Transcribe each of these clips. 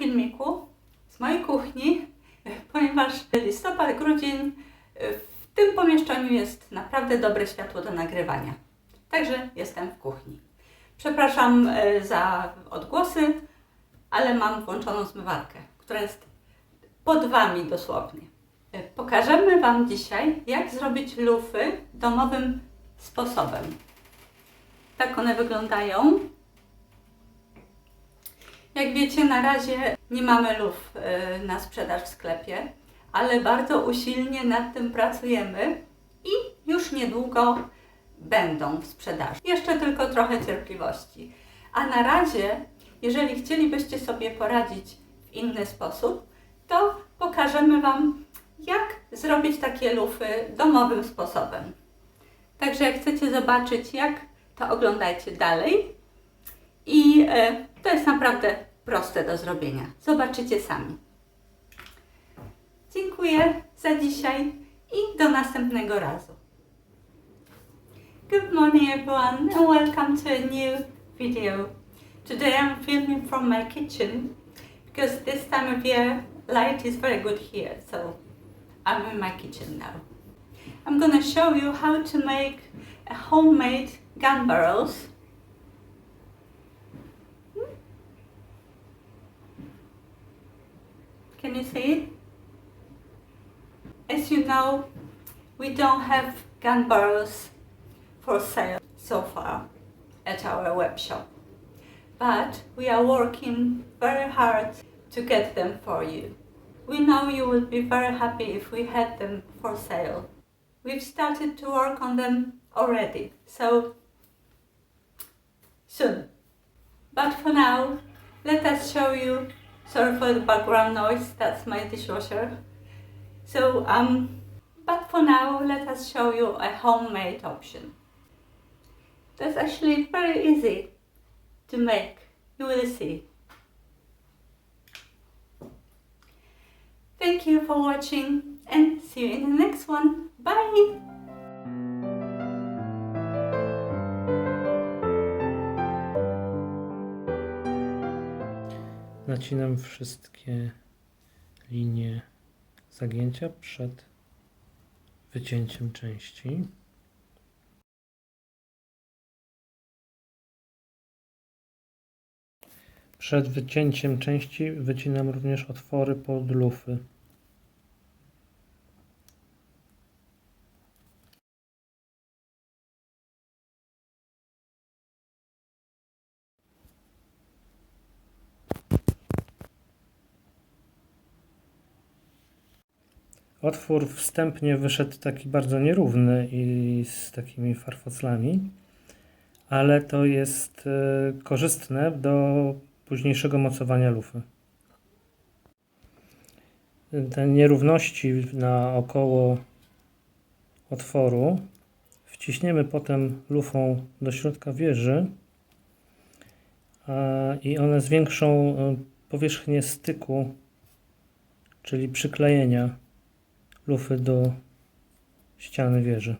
filmiku z mojej kuchni, ponieważ listopad, grudzień w tym pomieszczeniu jest naprawdę dobre światło do nagrywania. Także jestem w kuchni. Przepraszam e, za odgłosy, ale mam włączoną zmywarkę, która jest pod Wami dosłownie. E, pokażemy Wam dzisiaj, jak zrobić lufy domowym sposobem. Tak one wyglądają. Jak wiecie, na razie nie mamy luf y, na sprzedaż w sklepie, ale bardzo usilnie nad tym pracujemy i już niedługo będą w sprzedaży. Jeszcze tylko trochę cierpliwości. A na razie, jeżeli chcielibyście sobie poradzić w inny sposób, to pokażemy Wam, jak zrobić takie lufy domowym sposobem. Także jak chcecie zobaczyć, jak to oglądajcie dalej. I e, to jest naprawdę proste do zrobienia. Zobaczycie sami. Dziękuję za dzisiaj i do następnego razu. Good morning everyone and welcome to a new video. Today I'm filming from my kitchen because this time of year light is very good here so I'm in my kitchen now. I'm gonna show you how to make a homemade gun barrels Can you see it? As you know, we don't have gun barrels for sale so far at our web shop. But we are working very hard to get them for you. We know you would be very happy if we had them for sale. We've started to work on them already, so soon. But for now, let us show you. Sorry for the background noise, that's my dishwasher. So, um, but for now, let us show you a homemade option. That's actually very easy to make. You will see. Thank you for watching and see you in the next one. Bye! Nacinam wszystkie linie zagięcia przed wycięciem części. Przed wycięciem części wycinam również otwory pod lufy. Otwór wstępnie wyszedł taki bardzo nierówny i z takimi farfoclami, ale to jest e, korzystne do późniejszego mocowania lufy. Te nierówności naokoło otworu wciśniemy potem lufą do środka wieży i one zwiększą e, powierzchnię styku, czyli przyklejenia lufy do ściany wieży.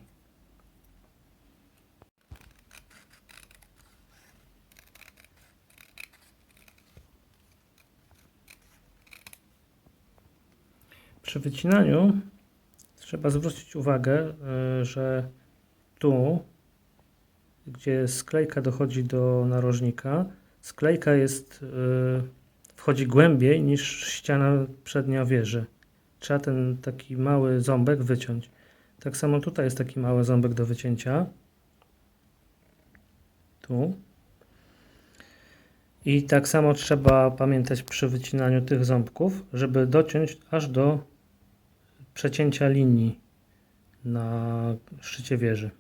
Przy wycinaniu trzeba zwrócić uwagę, y, że tu, gdzie sklejka dochodzi do narożnika, sklejka jest, y, wchodzi głębiej niż ściana przednia wieży trzeba ten taki mały ząbek wyciąć. Tak samo tutaj jest taki mały ząbek do wycięcia. Tu. I tak samo trzeba pamiętać przy wycinaniu tych ząbków, żeby dociąć aż do przecięcia linii na szczycie wieży.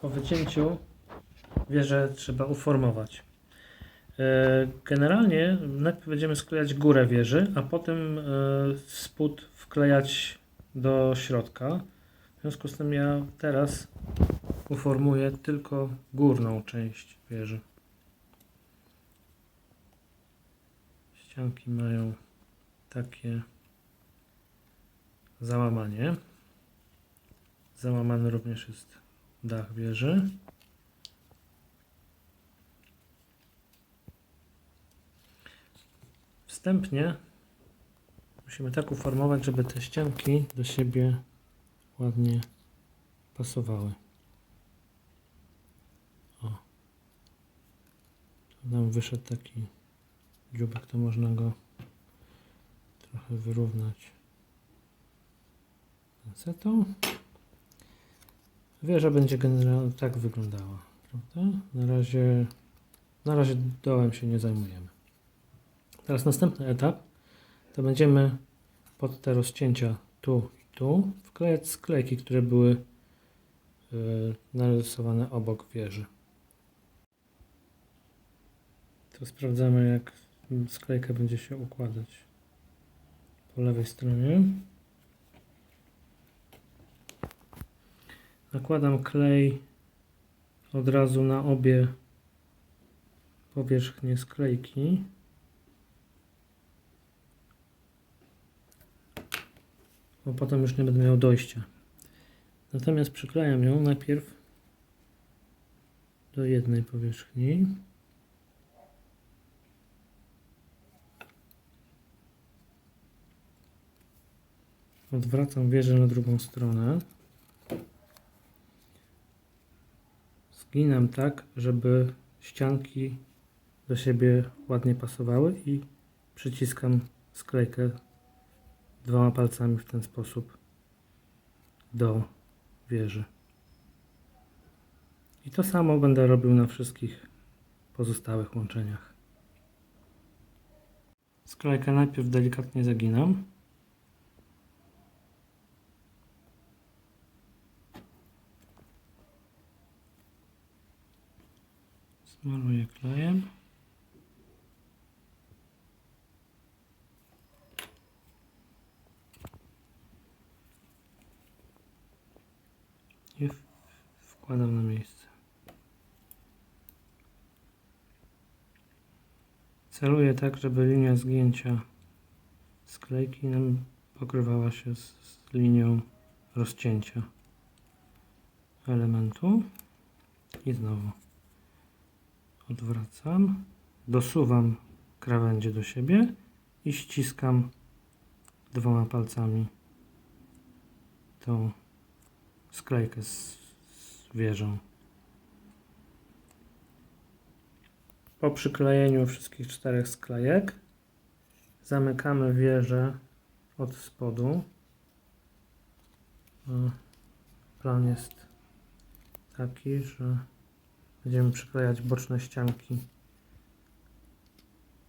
Po wycięciu wieżę trzeba uformować. E, Generalnie najpierw będziemy sklejać górę wieży, a potem e, spód wklejać do środka. W związku z tym ja teraz uformuję tylko górną część wieży. Ścianki mają takie załamanie. Załamany również jest dach wieży. Następnie musimy tak uformować, żeby te ścianki do siebie ładnie pasowały. O. Tu nam wyszedł taki dziubek, to można go trochę wyrównać pinsetą. Wieża będzie generalnie tak wyglądała, prawda? Na razie, na razie dołem się nie zajmujemy. Teraz następny etap to będziemy pod te rozcięcia tu i tu wklejać sklejki, które były yy, narysowane obok wieży. To sprawdzamy jak sklejka będzie się układać po lewej stronie. Nakładam klej od razu na obie powierzchnie sklejki. Bo potem już nie będę miał dojścia. Natomiast przyklejam ją najpierw do jednej powierzchni. Odwracam wieżę na drugą stronę. Zginam tak, żeby ścianki do siebie ładnie pasowały i przyciskam sklejkę dwoma palcami w ten sposób do wieży. I to samo będę robił na wszystkich pozostałych łączeniach. Sklejkę najpierw delikatnie zaginam. Smaruję klejem. I w- wkładam na miejsce. Celuję tak, żeby linia zgięcia sklejki nam pokrywała się z, z linią rozcięcia elementu. I znowu odwracam, dosuwam krawędzie do siebie i ściskam dwoma palcami tą sklejkę z, wieżą. Po przyklejeniu wszystkich czterech sklejek zamykamy wieżę od spodu. Plan jest taki, że będziemy przyklejać boczne ścianki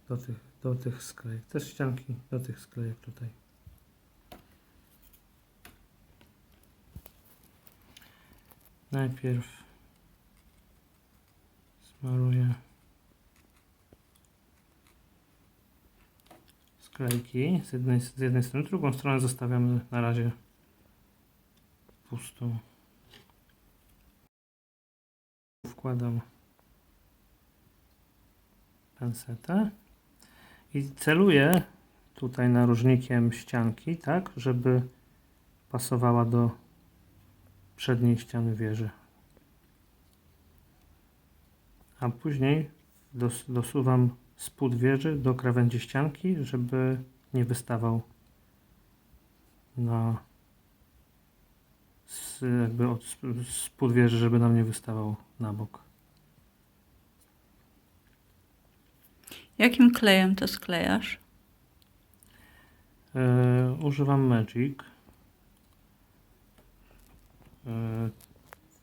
do tych, do tych sklejek. Też ścianki do tych sklejek tutaj. Najpierw smaruję sklejki z jednej, z jednej strony, drugą stronę zostawiamy na razie pustą. Wkładam pensetę i celuję tutaj narożnikiem ścianki, tak, żeby pasowała do przedniej ściany wieży. A później dos, dosuwam spód wieży do krawędzi ścianki, żeby nie wystawał na z, jakby od sp- spód wieży, żeby nam nie wystawał na bok. Jakim klejem to sklejasz? E, używam Magic. E,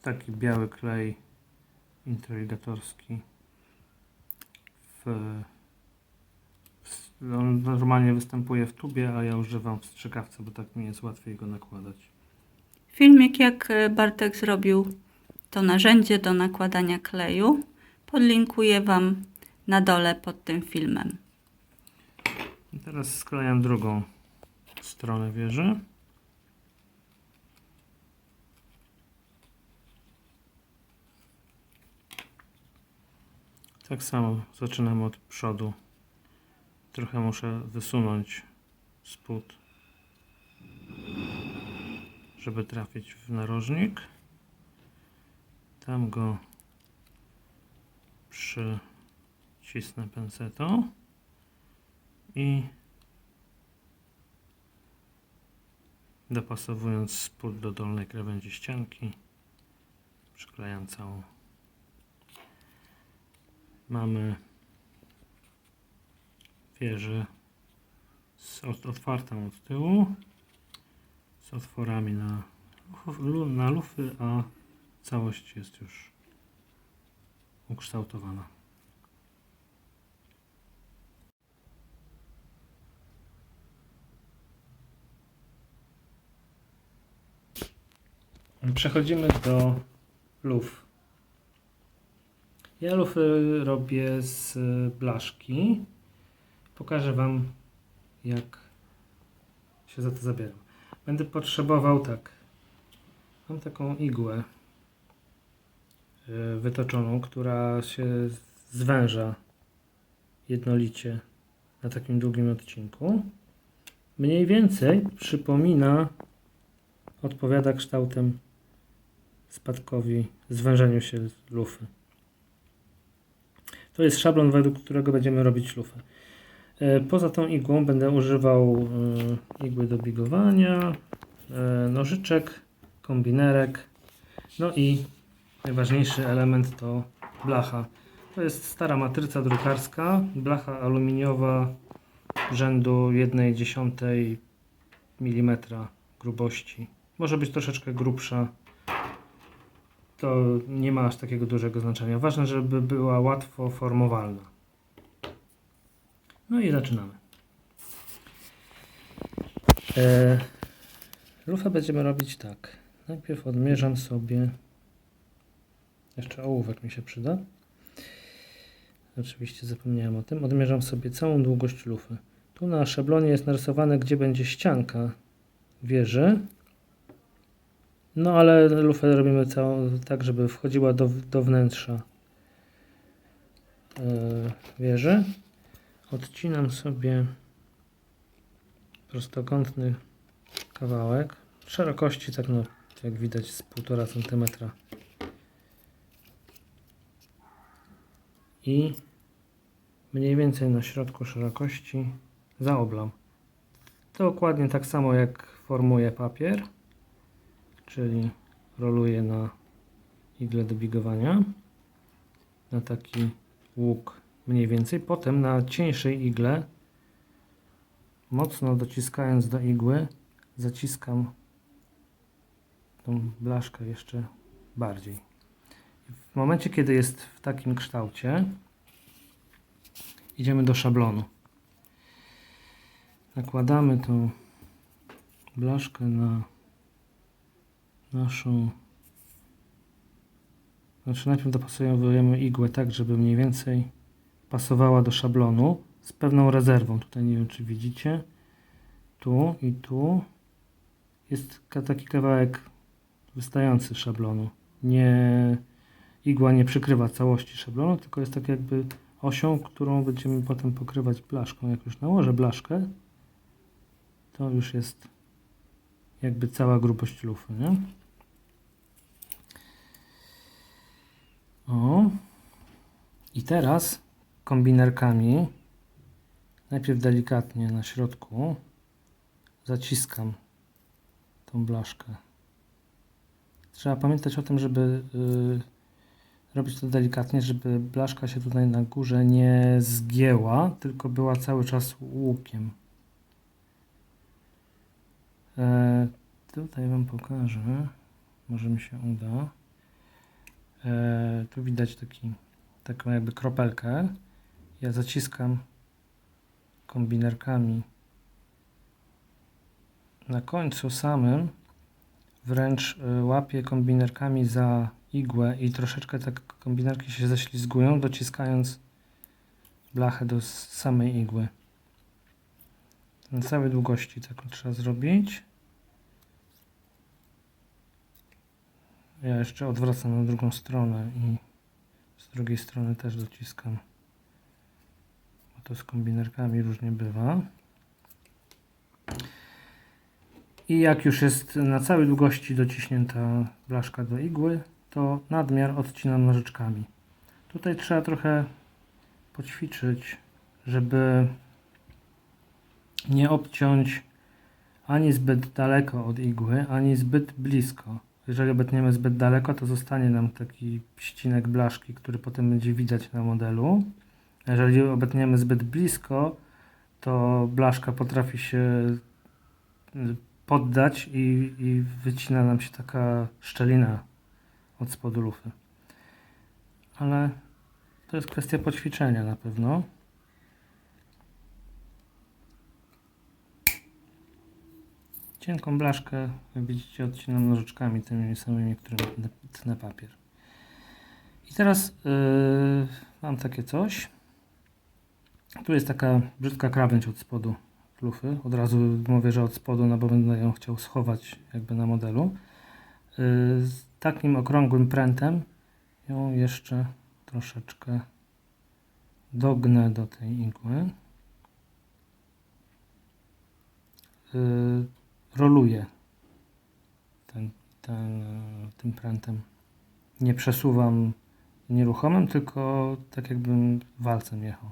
taki biały klej interligatorski. W, w, on normalnie występuje w tubie, a ja używam w strzykawce, bo tak mi jest łatwiej go nakładać. Filmik, jak e, Bartek zrobił to narzędzie do nakładania kleju, podlinkuję Wam na dole pod tym filmem. I teraz sklejam drugą stronę wieży. Tak samo zaczynam od przodu. Trochę muszę wysunąć spód, żeby trafić w narożnik. Tam go przycisnę pensetą i dopasowując spód do dolnej krawędzi ścianki przyklejam całą mamy wieżę z ot- otwartą od tyłu z otworami na, na lufy, a całość jest już ukształtowana. Przechodzimy do luf. Ja lufy robię z blaszki. Pokażę Wam, jak się za to zabieram. Będę potrzebował tak. Mam taką igłę y, wytoczoną, która się zwęża jednolicie na takim długim odcinku. Mniej więcej przypomina, odpowiada kształtem spadkowi zwężeniu się lufy. To jest szablon, według którego będziemy robić lufę. E, Poza tą igłą będę używał e, igły do bigowania, e, nożyczek, kombinerek, no i najważniejszy element to blacha. To jest stara matryca drukarska, blacha aluminiowa rzędu 1,1 mm grubości. Może być troszeczkę grubsza. To nie ma aż takiego dużego znaczenia. Ważne, żeby była łatwo formowalna. No i zaczynamy. E, lufę będziemy robić tak. Najpierw odmierzam sobie. Jeszcze ołówek mi się przyda. Oczywiście zapomniałem o tym. Odmierzam sobie całą długość lufy. Tu na szablonie jest narysowane, gdzie będzie ścianka wieży. No ale lufę robimy całą, tak, żeby wchodziła do, do wnętrza e, wieży. Odcinam sobie prostokątny kawałek szerokości, tak no, jak widać, z 1,5 cm. I mniej więcej na środku szerokości zaoblam. Dokładnie tak samo jak formuję papier, czyli roluję na igle do bigowania, na taki łuk mniej więcej. Potem na cieńszej igle, mocno dociskając do igły, zaciskam tą blaszkę jeszcze bardziej. W momencie, kiedy jest w takim kształcie, idziemy do szablonu. Nakładamy tą blaszkę na naszą. Znaczy, najpierw dopasujemy igłę tak, żeby mniej więcej pasowała do szablonu z pewną rezerwą. Tutaj nie wiem, czy widzicie. Tu i tu jest taki kawałek wystający szablonu. Nie, igła nie przykrywa całości szablonu, tylko jest tak jakby osią, którą będziemy potem pokrywać blaszką. Jak już nałożę blaszkę, to już jest jakby cała grubość lufy, nie? O. I teraz kombinerkami najpierw delikatnie na środku zaciskam tą blaszkę. Trzeba pamiętać o tym, żeby y, robić to delikatnie, żeby blaszka się tutaj na górze nie zgięła, tylko była cały czas łukiem. E, tutaj Wam pokażę. Może mi się uda. E, tu widać taki, taką jakby kropelkę. Ja zaciskam kombinerkami na końcu samym. Wręcz y, łapię kombinerkami za igłę i troszeczkę te kombinerki się ześlizgują, dociskając blachę do samej igły. Na całej długości tak trzeba zrobić. Ja jeszcze odwracam na drugą stronę i z drugiej strony też dociskam. Bo to z kombinerkami różnie bywa. I jak już jest na całej długości dociśnięta blaszka do igły, to nadmiar odcinam nożyczkami. Tutaj trzeba trochę poćwiczyć, żeby nie obciąć ani zbyt daleko od igły, ani zbyt blisko. Jeżeli obetniemy zbyt daleko, to zostanie nam taki ścinek blaszki, który potem będzie widać na modelu. Jeżeli obetniemy zbyt blisko, to blaszka potrafi się y, poddać i, i wycina nam się taka szczelina od spodu lufy. Ale to jest kwestia poćwiczenia na pewno. Cienką blaszkę, jak widzicie, odcinam nożyczkami tymi samymi, którymi tnę- tnę papier. I teraz yy, mam takie coś. Tu jest taka brzydka krawędź od spodu lufy. Od razu mówię, że od spodu, no bo będę ją chciał schować jakby na modelu. Yy, z takim okrągłym prętem ją jeszcze troszeczkę dognę do tej igły. Yy, roluję ten, ten, tym prętem. Nie przesuwam nieruchomym, tylko tak jakbym walcem jechał.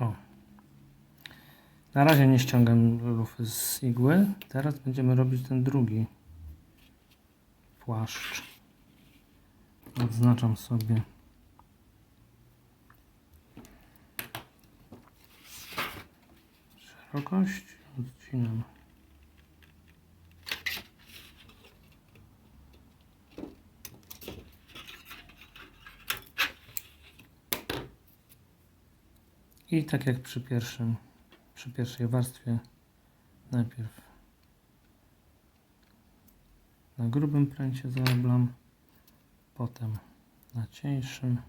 O. Na razie nie ściągam lufy z igły. Teraz będziemy robić ten drugi płaszcz. Odznaczam sobie szerokość. Odcinam. I tak jak przy pierwszym, przy pierwszej warstwie, najpierw na grubym pręcie zaroblam, potem na cieńszym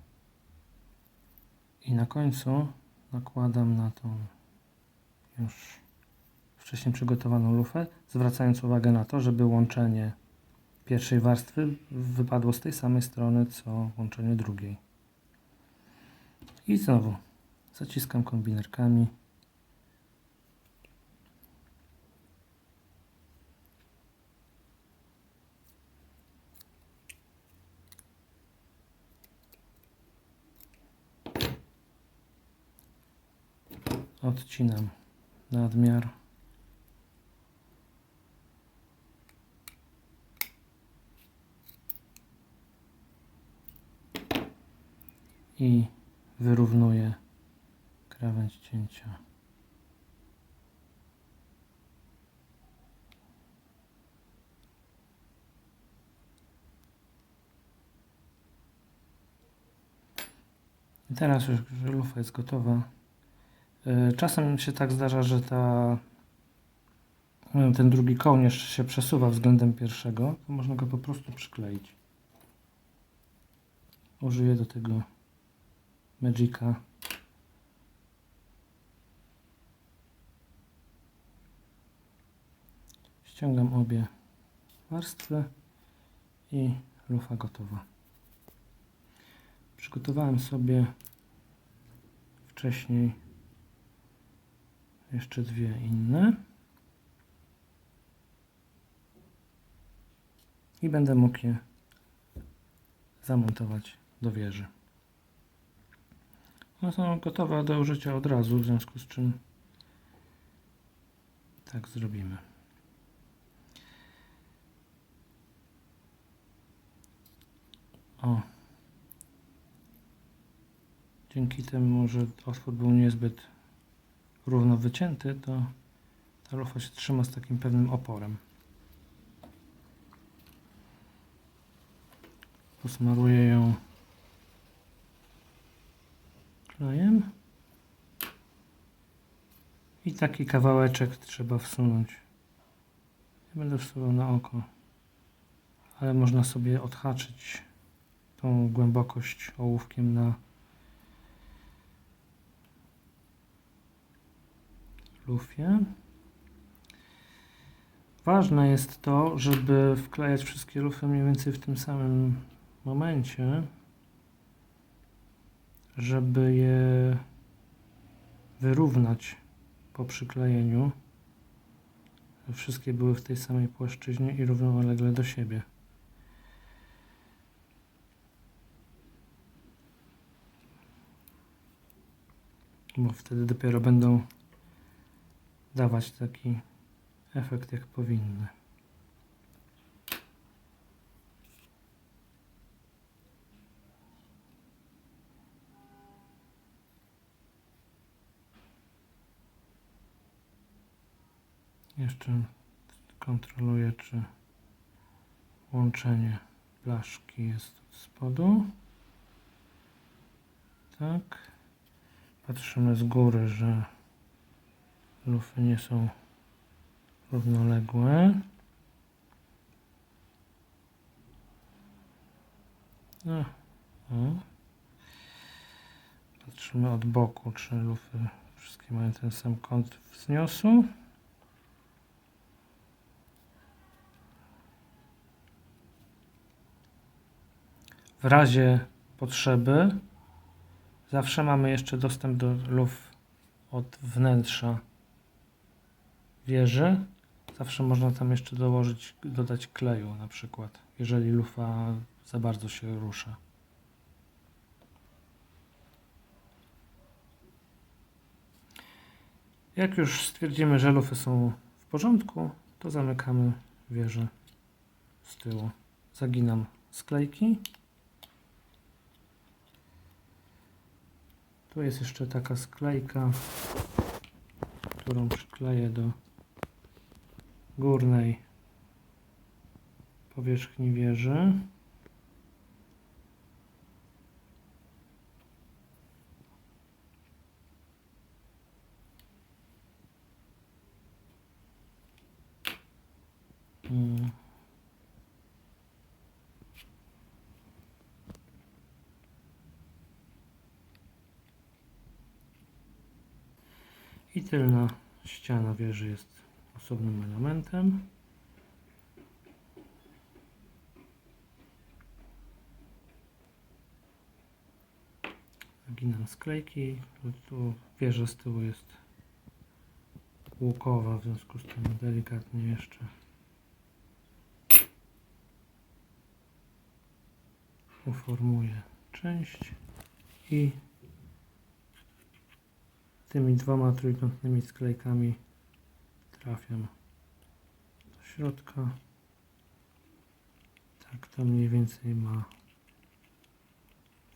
i na końcu nakładam na tą już wcześniej przygotowaną lufę, zwracając uwagę na to, żeby łączenie pierwszej warstwy wypadło z tej samej strony, co łączenie drugiej. I znowu zaciskam kombinerkami. Odcinam nadmiar. I wyrównuję krawędź cięcia. I teraz już, lufa jest gotowa, czasem się tak zdarza, że ta, y, ten drugi kołnierz się przesuwa względem pierwszego, to można go po prostu przykleić. Użyję do tego Magica Ściągam obie warstwy i lufa gotowa. Przygotowałem sobie wcześniej jeszcze dwie inne i będę mógł je zamontować do wieży. One są gotowe do użycia od razu, w związku z czym tak zrobimy. O. Dzięki temu, że otwór był niezbyt równo wycięty, to ta lufa się trzyma z takim pewnym oporem. Posmaruję ją klejem. I taki kawałeczek trzeba wsunąć. Ja będę wsuwał na oko, ale można sobie odhaczyć tą głębokość ołówkiem na lufie. Ważne jest to, żeby wklejać wszystkie lufy mniej więcej w tym samym momencie, żeby je wyrównać po przyklejeniu, żeby wszystkie były w tej samej płaszczyźnie i równolegle do siebie. Bo wtedy dopiero będą dawać taki efekt jak powinny. Jeszcze kontroluję, czy łączenie blaszki jest od spodu. Tak. Patrzymy z góry, że lufy nie są równoległe. No. O. Patrzymy od boku, czy lufy wszystkie mają ten sam kąt wzniosu. W razie potrzeby zawsze mamy jeszcze dostęp do luf od wnętrza wieży. Zawsze można tam jeszcze dołożyć, dodać kleju na przykład, jeżeli lufa za bardzo się rusza. Jak już stwierdzimy, że lufy są w porządku, to zamykamy wieżę z tyłu. Zaginam sklejki. Tu jest jeszcze taka sklejka, którą przykleję do górnej powierzchni wieży. Mm. I tylna ściana wieży jest osobnym elementem. Naginam sklejki. Tu wieża z tyłu jest łukowa, w związku z tym delikatnie jeszcze uformuję część i tymi dwoma trójkątnymi sklejkami trafiam do środka. Tak to mniej więcej ma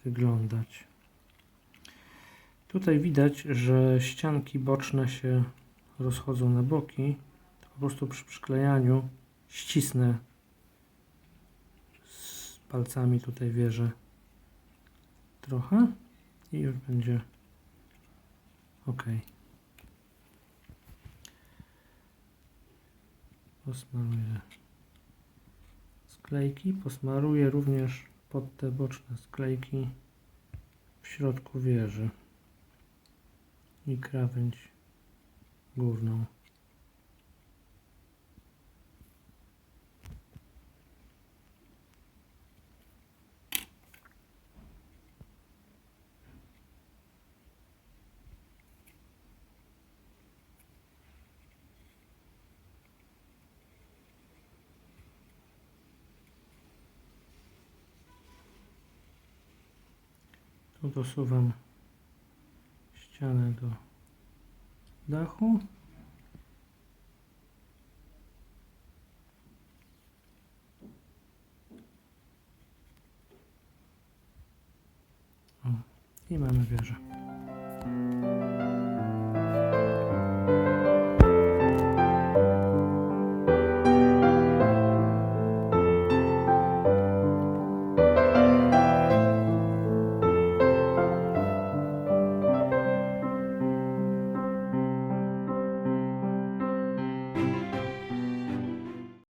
wyglądać. Tutaj widać, że ścianki boczne się rozchodzą na boki. To po prostu przy przyklejaniu ścisnę z palcami tutaj wieżę trochę i już będzie ok. Posmaruję sklejki. Posmaruję również pod te boczne sklejki w środku wieży i krawędź górną. Tu dosuwam ścianę do dachu. O, I mamy wieżę.